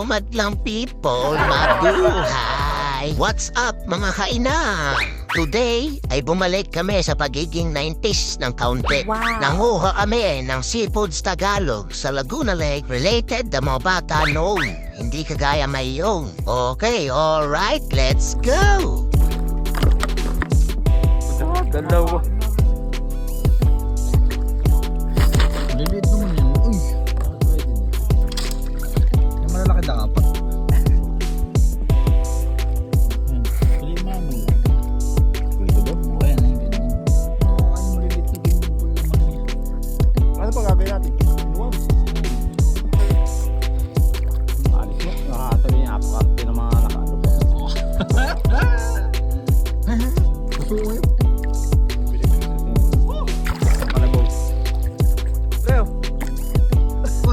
Hello, madlang people, mabuhay! What's up, mga kainan? Today ay bumalik kami sa pagiging 90s ng kaunti. Wow. Nanguha kami ng Seafoods Tagalog sa Laguna Lake related na mga bata noon. Hindi kagaya mayong. Okay, alright, let's go! Dalawa.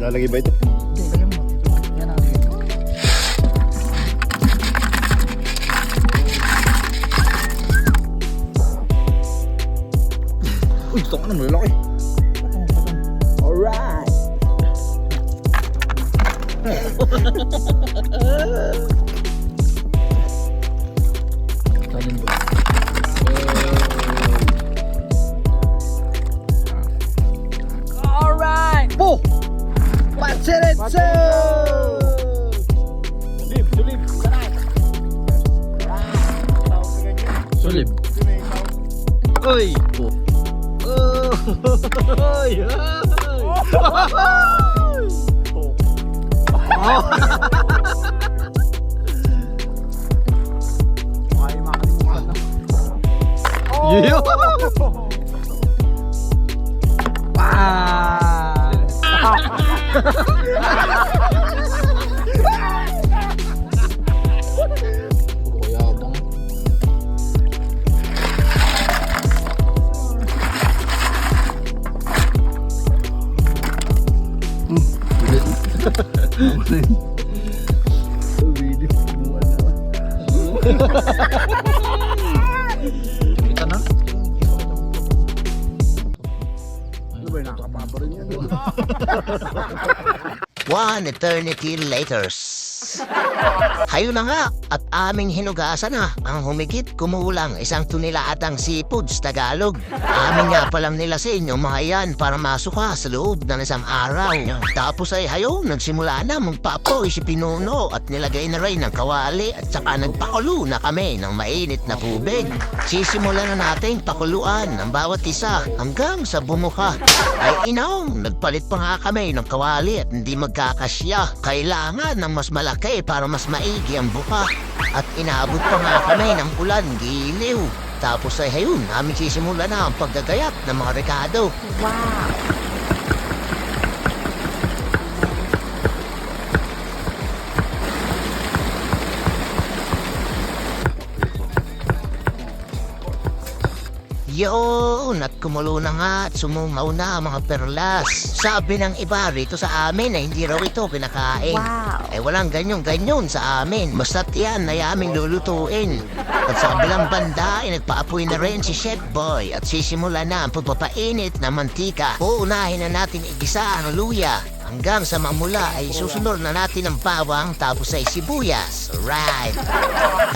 Lalagay ba ito? Uy, ito ka na malalaki. Alright. ganyan. Sulib. Ito may tawag. Uy! Po! Oh! Uy! Ay, makalimutan na. Yeah! Ah! One eternity laters. Hayo na nga at aming hinugasan na ang humigit kumulang isang tunilaatang seafoods Tagalog. Amin nga palang nila sa inyo mga yan para masuka sa loob ng isang araw. Tapos ay hayo nagsimula na magpapoy si Pinuno at nilagay na rin ng kawali at saka nagpakulo na kami ng mainit na tubig. Sisimulan na natin pakuluan ng bawat isa hanggang sa bumuka. Ay inong, nagpalit pa nga kami ng kawali at hindi magkakasya. Kailangan ng mas malaki para mas maigi ang buka. At inaabot pa nga kami ng ulan, giliw. Tapos ay hayun, namin sisimula na ang paggagayat ng mga rekado. Wow. Yun, at kumulo na nga at sumungaw na ang mga perlas. Sabi ng iba rito sa amin na hindi raw ito kinakain. Wow. Eh walang ganyan-ganyan sa amin. Basta't yan ay aming lulutuin. At sa kabilang banda ay nagpaapoy na rin si Chef Boy at sisimula na ang pagpapainit ng mantika. Uunahin na natin igisa ang luya. Hanggang sa mamula ay susunod na natin ang bawang tapos ay sibuyas. Right.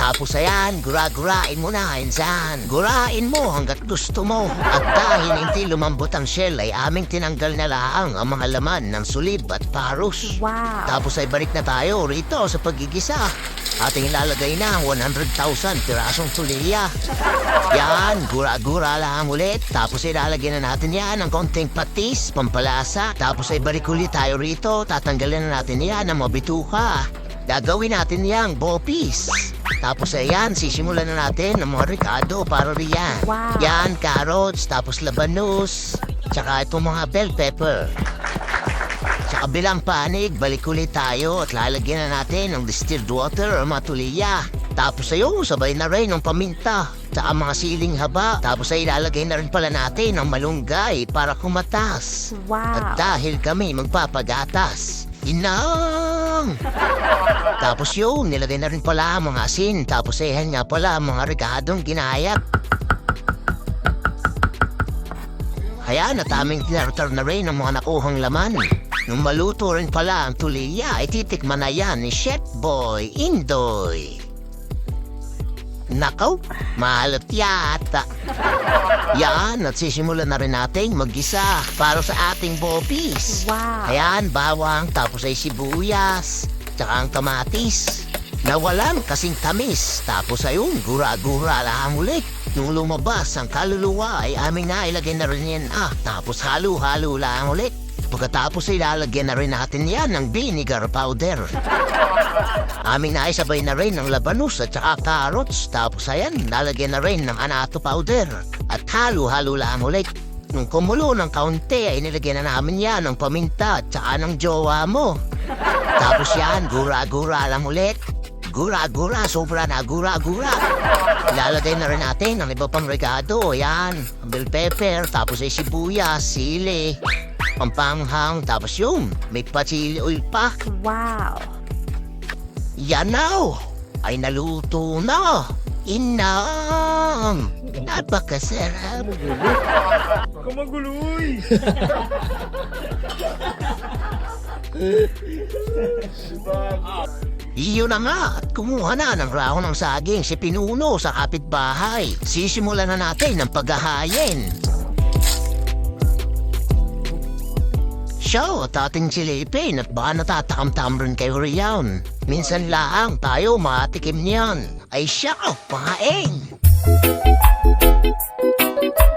Tapos ayan, gura-gurain mo na, insan. Gurain mo hanggat gusto mo. At dahil hindi lumambot ang shell ay aming tinanggal na laang ang mga laman ng sulib at parus. Wow. Tapos ay balik na tayo rito sa pagigisa. Ating ilalagay na ang 100,000 pirasong tuliya. Yan, gura-gura lang ulit. Tapos ilalagay na natin yan ng konting patis, pampalasa. Tapos ay balik ulit tayo rito. Tatanggalin na natin yan ng mga bituka. Gagawin natin yang bopis. Tapos ayan, sisimulan na natin ng mga ricado para riyan. Wow. Yan, carrots, tapos labanos, tsaka itong mga bell pepper. Sa kabilang panig, balik ulit tayo at lalagyan na natin ng distilled water o matuliya. Tapos ayun, sabay na rin ng paminta. Sa mga siling haba. Tapos ay ilalagay na rin pala natin ng malunggay para kumatas. At Wow. dahil kami magpapagatas, inang! Tapos yun, nilagay na rin pala ang mga asin. Tapos eh, nga pala ang mga rekadong ginayat. Kaya nataming tinartar na rin ang mga nakuhang laman. Nung maluto rin pala ang tuliya, ay titikman na yan ni Chef Boy Indoy. Nakaw, maalat yata. Yan, at sisimulan na rin nating mag-isa para sa ating bopis. Wow. Ayan, bawang, tapos ay sibuyas, tsaka ang kamatis. Nawalan kasing tamis, tapos ayun, gura-gura lang ulit. Nung lumabas ang kaluluwa ay aming nailagay na rin yan ah, tapos halo-halo lang ulit. Pagkatapos ay lalagyan na rin natin yan ng vinegar powder. Aming naisabay na rin ng labanus at saka carrots. Tapos ayan, lalagyan na rin ng anato powder. At halo-halo lang ulit. Nung kumulo ng kaunti ay nilagyan na namin yan ng paminta at saka ng jowa mo. Tapos yan, gura-gura lang ulit. Gura-gura, sobra na gura-gura. Ilalagay na rin natin ang iba pang regado. Yan, bell pepper, tapos ay sibuyas, sili, pampanghang, tapos yung may patsili oil pa. Wow. Yan na! Ay naluto na! Inang! Napakasarap! Kumaguloy! Iyon na nga at kumuha na ng raon ng saging si Pinuno sa kapitbahay. Sisimulan na natin ang paghahayin. Siya at ating silipin at baka natatakam-tam rin kayo riyan. Minsan lang tayo matikim niyan. Ay siya, pahain! Tira,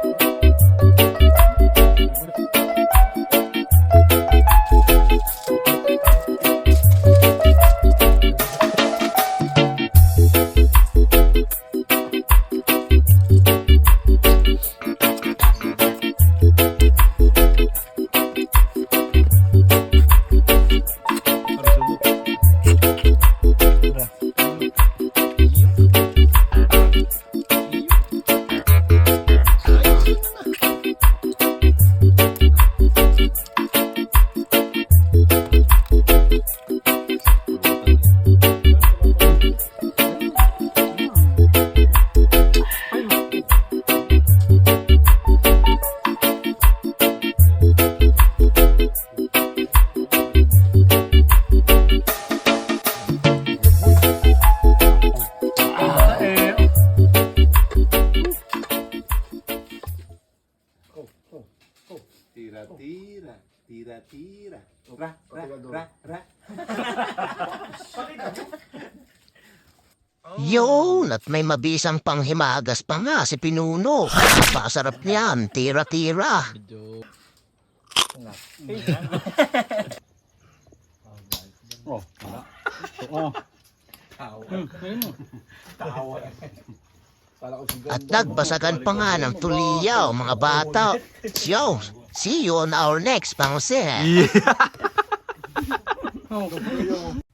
Yun, at may mabisang panghimagas pa nga si Pinuno. Napakasarap niyan, tira-tira. Oh, wala. Oh. Mo. At nagbasagan pa nga ng tuliyaw, mga bata. Yo, see you on our next pangse. Oh,